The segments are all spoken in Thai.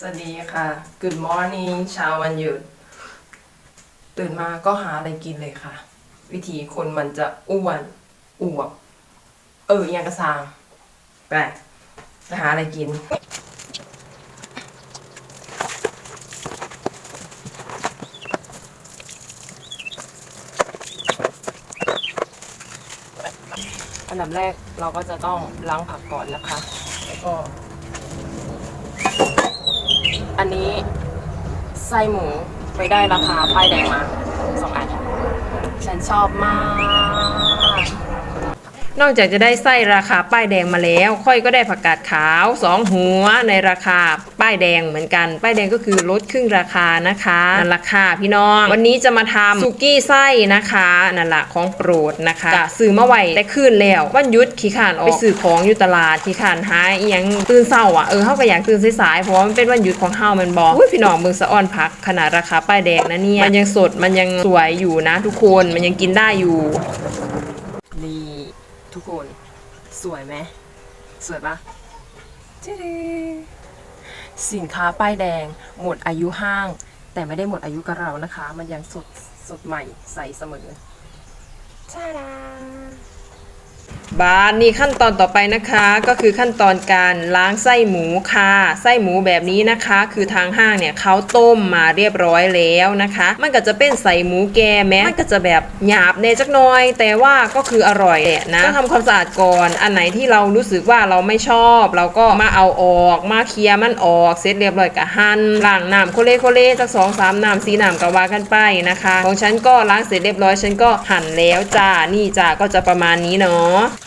สวัสดีค่ะ Good morning เช้าวันหยุด ตื่นมาก็หาอะไรกินเลยค่ะ วิธีคนมันจะอ้วนอวบเอออหยังกระซางไปไปหาอะไรกิน อันดับแรกเราก็จะต้องล้างผักก่อนนะคะ แล้วก็ อันนี้ไส้หมูไปได้ราคาป้ายแดงมาสองอัน ฉันชอบมาก นอกจากจะได้ไส้ราคาป้ายแดงมาแล้ว ค่อยก็ได้ผักกาดขาวสองหัวในราคาป้ายแดงเหมือนกัน ป้ายแดงก็คือลดครึ่งราคานะคะนั่นราคาพี่น้อง วันนี้จะมาทำสุกี้ไส้นะคะนั่นแหละของโปรดนะคะกะซื้อมาไว้ได้ขึ้นแล้ววันหยุดขี้ขานออกไปซื้อของอยู่ตลาดขี้ขานหาอียังตื่นเศร้าอะเออเฮาก็อยากตื่นสายๆเพราะว่ามันเป็นวันหยุดของเฮามันบอกพี่น้องเมืองสะออนผักขนาดราคาป้ายแดงนะเนี่ยมันยังสดมันยังสวยอยู่นะ ทุกคนมันยังกินได้อยู่นี่ ทุกคน สวยไหมสวยปะจิ๊ดสินค้าป้ายแดง หมดอายุห้าง แต่ไม่ได้หมดอายุกับเรานะคะ มันยังสดสดใหม่ใสเสมอจ้าดา บานนี่ขั้นตอนต่อไปนะคะก็คือขั้นตอนการล้างไส้หมูค่ะ ไส้หมูแบบนี้นะคะ คือทางห้างเนี่ยเขาต้มมาเรียบร้อยแล้วนะคะ มันก็จะเป็นใส่หมูแกแม้มันก็จะแบบหยาบเนจักน้อย แต่ว่าก็คืออร่อยแหละนะต้องทำความสะอาดก่อนอันไหนที่เรารู้สึกว่าเราไม่ชอบ เราก็มาเอาออกมาเคลียร์มันออกเสร็จเรียบร้อยกับหั่นล้างน้ำโคเล่โคเล่สักสองสามน้ำสีน้ำก็ว่ากันไปนะคะ ของฉันก็ล้างเสร็จเรียบร้อยฉันก็หั่นแล้วจ้านี่จ้าก็จะประมาณนี้เนาะ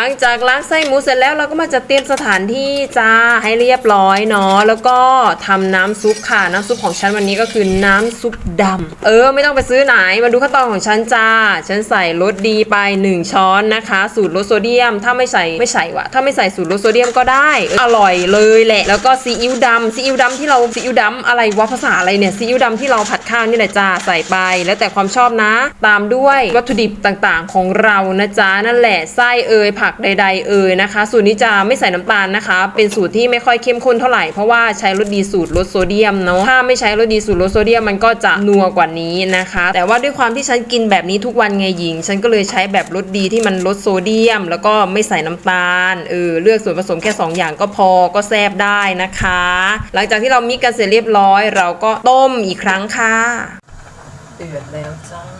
หลังจากล้างไส้หมูเสร็จแล้วเราก็มาจัดเตรียมสถานที่จ้าให้เรียบร้อยเนาะแล้วก็ทำน้ำซุปค่ะน้ำซุปของฉันวันนี้ก็คือน้ำซุปดำเออ ไม่ต้องไปซื้อไหนมาดูขั้นตอนของฉันจ้า ฉันใส่รสดีไป 1 ช้อนนะคะ สูตรลดโซเดียม ถ้าไม่ใส่ไม่ใส่วะถ้าไม่ใส่สูตรลดโซเดียมก็ได้อร่อยเลยแหละ แล้วก็ซีอิ๊วดำซีอิ๊วดำที่เราซีอิ๊วดำอะไรวะภาษาอะไรเนี่ยซีอิ๊วดำที่เราผัดข้าวนี่แหละจ้าใส่ไป แล้วแต่ความชอบนะ ตามด้วยวัตถุดิบต่างๆ ของเรานะจ๊ะนั่นแหละไส้เอยผักใด ๆ เอยนะคะ สูตรนี้จะไม่ใส่น้ำตาลนะคะ เป็นสูตรที่ไม่ค่อยเข้มข้นเท่าไหร่เพราะว่าใช้รสดีสูตรลดโซเดียมเนาะถ้าไม่ใช้รสดีสูตรลดโซเดียมมันก็จะนัวกว่านี้นะคะ แต่ว่าด้วยความที่ฉันกินแบบนี้ทุกวันไงหญิง ฉันก็เลยใช้แบบรสดีที่มันลดโซเดียม แล้วก็ไม่ใส่น้ำตาลเออเลือกส่วนผสมแค่สองอย่างก็พอก็แซ่บได้นะคะ หลังจากที่เรามิกกันเสร็จเรียบร้อย เราก็ต้มอีกครั้งค่ะเดือดแล้วจ้า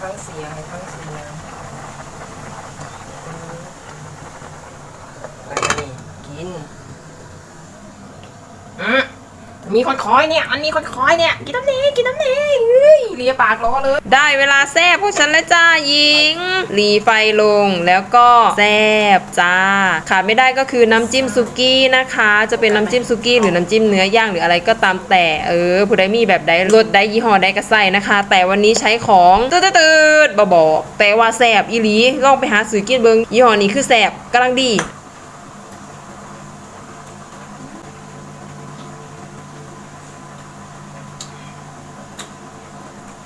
ทั้งเสียงทั้งเสียงแล้วก็นี่กินอืม มีคนคอยเนี่ย มันมีคนคอยเนี่ย กินน้ำเนยกินน้ำเนยเฮ้ยเลียปากรอเลย ได้เวลาแซ่บพวกฉันแล้วจ้าหญิงหลีไฟลงแล้วก็แซ่บจ้าขาดไม่ได้ก็คือน้ำจิ้มซุกี้นะคะ จะเป็นน้ำจิ้มซุกี้หรือน้ำจิ้มเนื้อย่างหรืออะไรก็ตามแต่เออผู้ใดมีแบบใดรสใดยี่ห้อใดก็ใส่นะคะ แต่วันนี้ใช้ของตืดตืดๆบบอกแต่ว่าแซ่บอีหลีลองไปหาซื้อกินเบิงยี่ห้อนี้คือแซ่บกำลังดี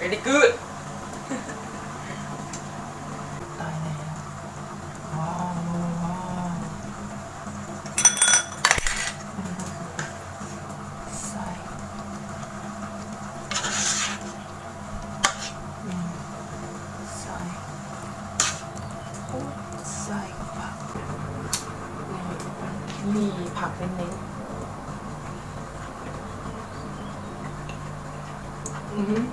very good ตายแล้วว้าวว้าวใส่อืมใส่ปุ๊บใส่ผักนี่มีผักเป็นเน้นอืม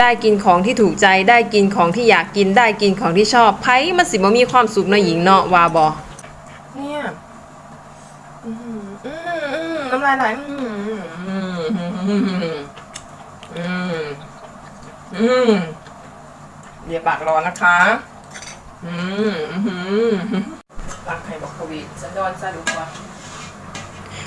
ได้กินของที่ถูกใจได้กินของที่อยากกินได้กินของที่ชอบไพ่มันสิบ่มีความสุขเนาะหญิงเนาะว่าบอเนี่ยอืมอืมอืมน้ำลายไหลอืมอืมอืมอืมอืมเดี๋ยวปากร้อนนะคะ อืมอืมรักใครบอกโควิดฉันโดนซะดูว่า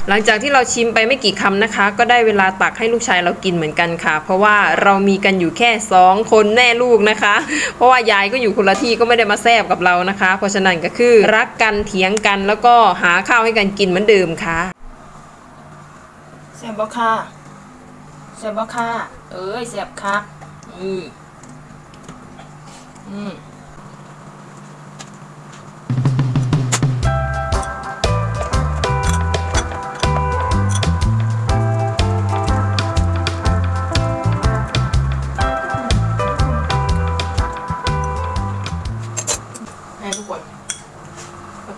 หลังจากที่เราชิมไปไม่กี่คำนะคะ ก็ได้เวลาตักให้ลูกชายเรากินเหมือนกันค่ะ เพราะว่าเรามีกันอยู่แค่สองคนแน่ลูกนะคะ เพราะว่ายายก็อยู่คนละที่ก็ไม่ได้มาแซบกับเรานะคะ เพราะฉะนั้นก็คือรักกันเถียงกันแล้วก็หาข้าวให้กันกินเหมือนเดิมค่ะแซบบ่ค่ะแซบบ่ค่ะเอ้ยแซบครับนี่อืม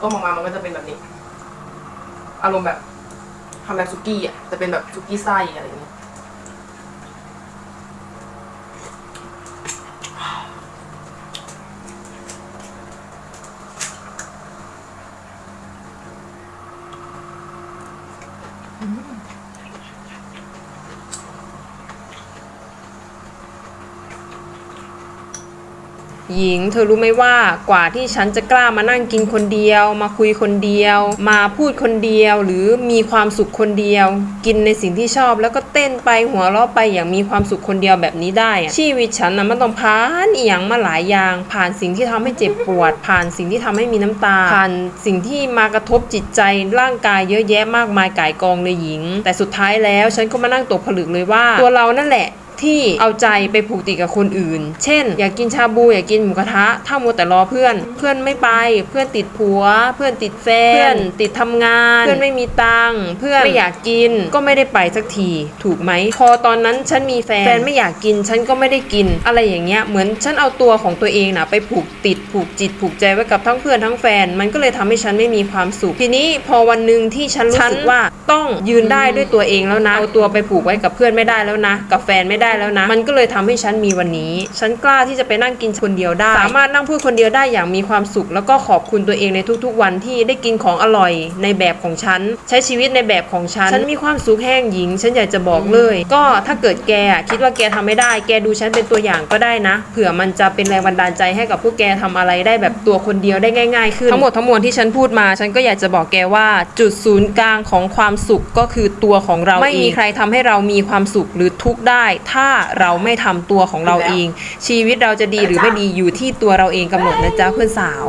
ต้มออกมามันก็จะเป็นแบบนี้ อารมณ์แบบทำแบบซุกี้อะจะเป็นแบบซุกี้ไส้อะไรอย่างเงี้ย หญิง เธอรู้ไหมว่ากว่าที่ฉันจะกล้ามานั่งกินคนเดียว มาคุยคนเดียว มาพูดคนเดียว หรือมีความสุขคนเดียว กินในสิ่งที่ชอบ แล้วก็เต้นไปหัวเราะไปอย่างมีความสุขคนเดียวแบบนี้ได้อะชีวิตฉันนะมันต้องผ่านอีหยังมาหลายอย่าง ผ่านสิ่งที่ทำให้เจ็บปวด ผ่านสิ่งที่ทำให้มีน้ำตา ผ่านสิ่งที่มากระทบจิตใจร่างกายเยอะแยะมากมายก่ายกองเลยหญิง แต่สุดท้ายแล้วฉันก็มานั่งตกผลึกเลยว่า ตัวเรานั่นแหละ ที่เอาใจไปผูกติดกับคนอื่น เช่น อยากกินชาบูอยากกินหมูกระทะ ถ้ามัวแต่รอเพื่อน เพื่อนไม่ไป เพื่อนติดผัว เพื่อนติดแฟน เพื่อนติดทำงาน เพื่อนไม่มีตังค์ เพื่อนไม่อยากกิน ก็ไม่ได้ไปสักที ถูกไหม พอตอนนั้นฉันมีแฟน แฟนไม่อยากกิน ฉันก็ไม่ได้กิน อะไรอย่างเงี้ย เหมือนฉันเอาตัวของตัวเองนะไปผูกติด ผูกจิต ผูกใจไว้กับทั้งเพื่อนทั้งแฟน มันก็เลยทำให้ฉันไม่มีความสุข ทีนี้พอวันหนึ่งที่ฉันรู้สึกว่าต้องยืนได้ด้วยตัวเองแล้วนะ เอาตัวไปผูกไว้กับเพื่อนไม่ได้แล้วนะ กับแฟนไม่ได้แล้วนะ มันก็เลยทำให้ฉันมีวันนี้ ฉันกล้าที่จะไปนั่งกินคนเดียวได้ สามารถนั่งพูดคนเดียวได้อย่างมีความสุข แล้วก็ขอบคุณตัวเองในทุกๆ วันที่ได้กินของอร่อยในแบบของฉัน ใช้ชีวิตในแบบของฉัน ฉันมีความสุขแห้งหญิง ฉันอยากจะบอกเลย ก็ถ้าเกิดแกอะคิดว่าแกทำไม่ได้ แกดูฉันเป็นตัวอย่างก็ได้นะ เผื่อมันจะเป็นแรงบันดาลใจให้กับพวกแกทำอะไรได้แบบตัวคนเดียวได้ง่าย ๆ ขึ้น ทั้งหมดทั้งมวลที่ฉันพูดมา ฉันก็อยากจะบอกแกว่าจุดศูนย์กลางของความสุขก็คือตัวของเราเองไม่มีใครทำให้เรามีความสุขหรือทุกข์ได้ถ้าเราไม่ทำตัวของเราเอง ชีวิตเราจะดีหรือไม่ดีอยู่ที่ตัวเราเองกำหนดนะจ๊ะเพื่อนสาว